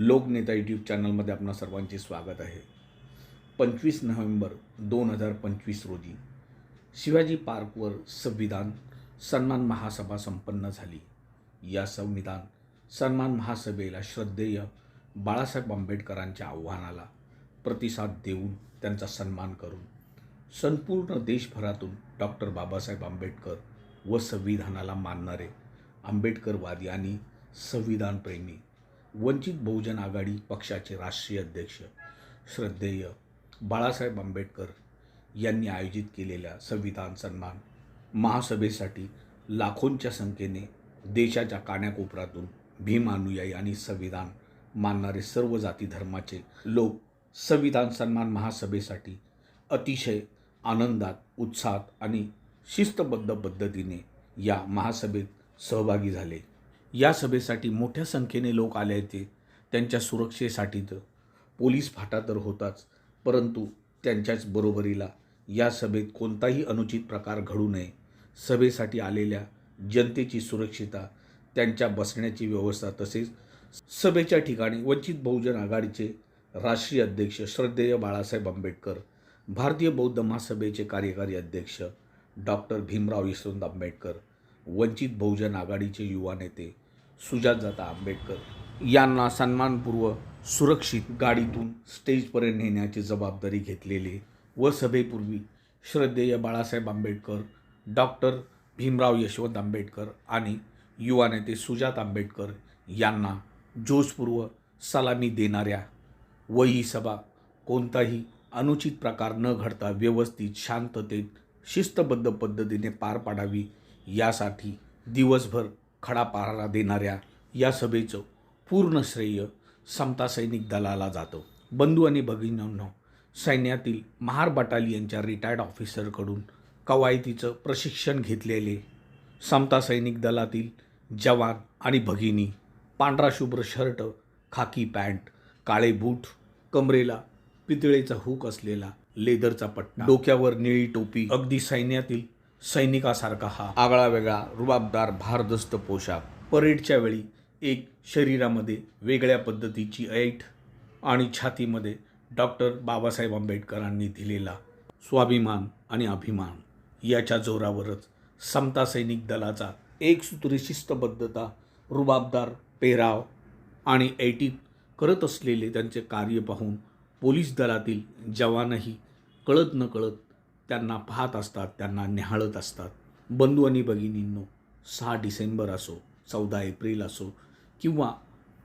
लोकनेता YouTube चॅनलमध्ये आपणा सर्वांचे स्वागत आहे. पंचवीस नोव्हेंबर दोन हजार पंचवीस रोजी शिवाजी पार्कवर संविधान सन्मान महासभा संपन्न झाली. या संविधान सन्मान महासभेला श्रद्धेय बाळासाहेब आंबेडकरांच्या आव्हानाला प्रतिसाद देऊन त्यांचा सन्मान करून संपूर्ण देशभरातून डॉक्टर बाबासाहेब आंबेडकर व संविधानाला मानणारे आंबेडकरवादी आणि संविधानप्रेमी वंचित बहुजन आघाडी पक्षाचे राष्ट्रीय अध्यक्ष श्रद्धेय बाळासाहेब आंबेडकर यांनी आयोजित केलेल्या संविधान सन्मान महासभेसाठी लाखोंच्या संख्येने देशाच्या कानाकोपऱ्यातून भीम अनुयायी आणि संविधान मानणारे सर्व जाती धर्माचे लोक संविधान सन्मान महासभेसाठी अतिशय आनंदात उत्साहात आणि शिस्तबद्ध पद्धतीने या महासभेत सहभागी झाले. या सभेसाठी मोठ्या संख्येने लोक आले होते. त्यांच्या सुरक्षेसाठी तर. पोलीस फाटा तर होताच परंतु त्यांच्याच बरोबरीला या सभेत कोणताही अनुचित प्रकार घडू नये. सभेसाठी आलेल्या जनतेची सुरक्षिता त्यांच्या बसण्याची व्यवस्था तसेच सभेच्या ठिकाणी वंचित बहुजन आघाडीचे राष्ट्रीय अध्यक्ष श्रद्धेय बाळासाहेब आंबेडकर भारतीय बौद्ध महासभेचे कार्यकारी अध्यक्ष डॉक्टर भीमराव यशवंत आंबेडकर वंचित बहुजन आघाडीचे युवा नेते सुजातजाता आंबेडकर यांना सन्मानपूर्व सुरक्षित गाडीतून स्टेजपर्यंत नेण्याची जबाबदारी घेतलेले व सभेपूर्वी श्रद्धेय बाळासाहेब आंबेडकर डॉक्टर भीमराव यशवंत आंबेडकर आणि युवा नेते सुजात आंबेडकर यांना जोशपूर्व सलामी देणाऱ्या व ही सभा कोणताही अनुचित प्रकार न घडता व्यवस्थित शांततेत शिस्तबद्ध पद्धतीने पार पाडावी यासाठी दिवसभर खडा पहारा देणाऱ्या या सभेचं पूर्ण श्रेय समता सैनिक दलाला जातं. बंधू आणि भगिनींनो सैन्यातील महार बटालियनच्या रिटायर्ड ऑफिसरकडून कवायतीचं प्रशिक्षण घेतलेले समता सैनिक दलातील जवान आणि भगिनी पांढरा शुभ्र शर्ट खाकी पॅन्ट काळे बूट कमरेला पितळेचा हुक असलेला लेदरचा पट्टा डोक्यावर निळी टोपी अगदी सैन्यातील सैनिकासारखा हा. आगळा वेगळा रुबाबदार भारदस्त पोशाख. परेडच्या वेळी एक शरीरामध्ये वेगळ्या पद्धतीची ऐट आणि छातीमध्ये डॉक्टर बाबासाहेब आंबेडकरांनी दिलेला स्वाभिमान आणि अभिमान याच्या जोरावरच समता सैनिक दलाचा एकसूत्री शिस्तबद्धता रुबाबदार पेराव आणि ऐटीत करत असलेले त्यांचे कार्य पाहून पोलीस दलातील जवानही कळत न कळत त्यांना पाहत असतात त्यांना निहाळत असतात. बंधू आणि भगिनींनो सहा डिसेंबर असो चौदा एप्रिल असो किंवा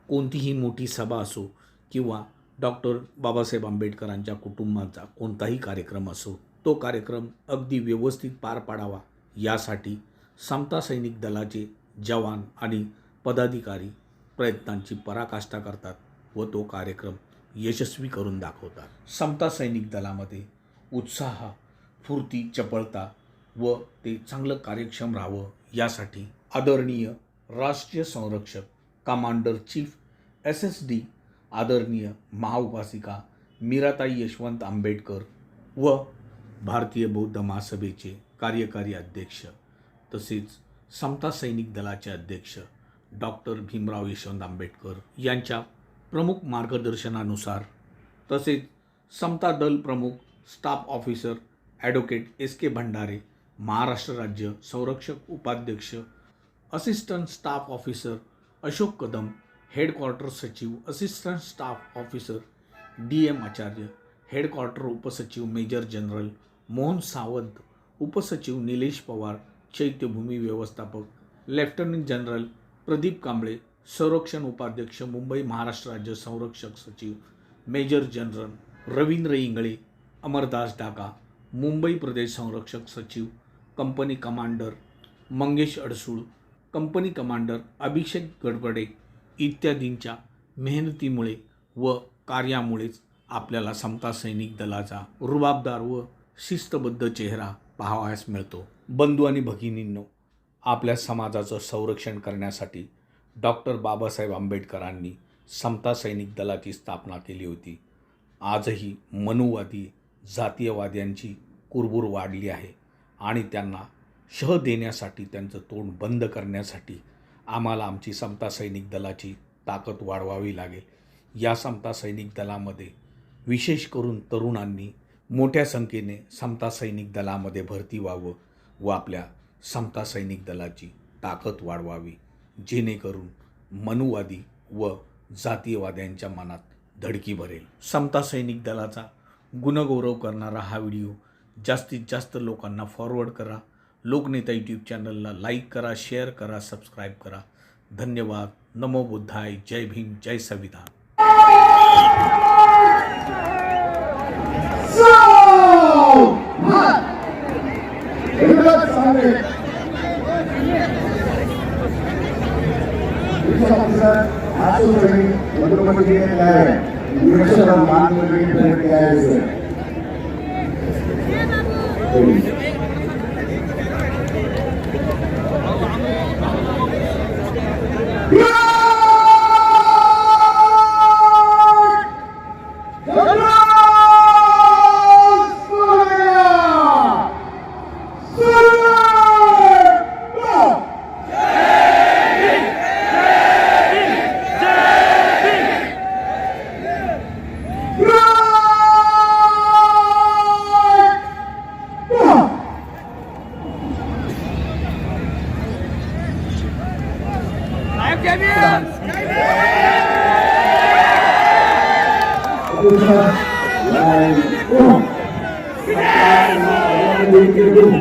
कोणतीही मोठी सभा असो किंवा डॉक्टर बाबासाहेब आंबेडकरांच्या कुटुंबाचा कोणताही कार्यक्रम असो तो कार्यक्रम अगदी व्यवस्थित पार पाडावा. यासाठी समता सैनिक दलाचे जवान आणि पदाधिकारी प्रयत्नांची पराकाष्ठा करतात व तो कार्यक्रम यशस्वी करून दाखवतात. समता सैनिक दलामध्ये उत्साह फुर्ती चपळता व ते चांगलं कार्यक्षम राहावं यासाठी आदरणीय राष्ट्रीय संरक्षक commander chief S S D आदरणीय महाउपासिका मीराताई यशवंत आंबेडकर व भारतीय बौद्ध महासभेचे कार्यकारी अध्यक्ष तसेच समता सैनिक दलाचे अध्यक्ष डॉक्टर भीमराव यशवंत आंबेडकर यांच्या प्रमुख मार्गदर्शनानुसार तसेच समता दल प्रमुख staff officer advocate S K Bhandare Maharashtra राज्य संरक्षक उपाध्यक्ष assistant staff officer Ashok Kadam headquarter सचिव assistant staff officer D M Acharya headquarter उपसचिव मेजर जनरल मोहन सावंत उपसचिव निलेश पवार चैत्यभूमी व्यवस्थापक लेफ्टनंट जनरल प्रदीप कांबळे संरक्षण उपाध्यक्ष मुंबई महाराष्ट्र राज्य संरक्षक सचिव मेजर जनरल रवींद्र इंगळे अमरदास डाका मुंबई प्रदेश संरक्षक सचिव company commander Mangesh Adsul company commander Abhishek Gadbade इत्यादींच्या मेहनतीमुळे व कार्यामुळेच आपल्याला समता सैनिक दलाचा रुबाबदार व शिस्तबद्ध चेहरा पाहावयास मिळतो. बंधू आणि भगिनींनो आपल्या समाजाचं संरक्षण करण्यासाठी डॉक्टर बाबासाहेब आंबेडकरांनी समता सैनिक दलाची स्थापना केली होती. आजही मनुवादी जातीयवाद्यांची कुरबुर वाढली आहे आणि त्यांना शह देण्यासाठी त्यांचं तोंड बंद करण्यासाठी आम्हाला आमची समता सैनिक दलाची ताकद वाढवावी लागेल. या समता सैनिक दलामध्ये विशेष करून तरुणांनी मोठ्या संख्येने समता सैनिक दलामध्ये भरती व्हावं व आपल्या समता सैनिक दलाची ताकद वाढवावी जेणेकरून मनुवादी व जातीयवाद्यांच्या मनात धडकी भरेल. समता सैनिक दलाचा गुणगौरव करणारा हा व्हिडिओ. जास्तीत जास्त लोकांना फॉरवर्ड करा. लोकनेता यूट्यूब चॅनलला लाईक करा शेअर करा सबस्क्राईब करा. धन्यवाद. नमो बुद्धाय. जय भीम. जय संविधान నిమిషం మాట్లాడి ప్రయత్నాలు Yeah! Trung Sơn là ủng Hãy subscribe cho kênh Ghiền Mì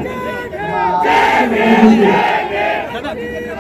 Gõ Để không bỏ lỡ những video hấp dẫn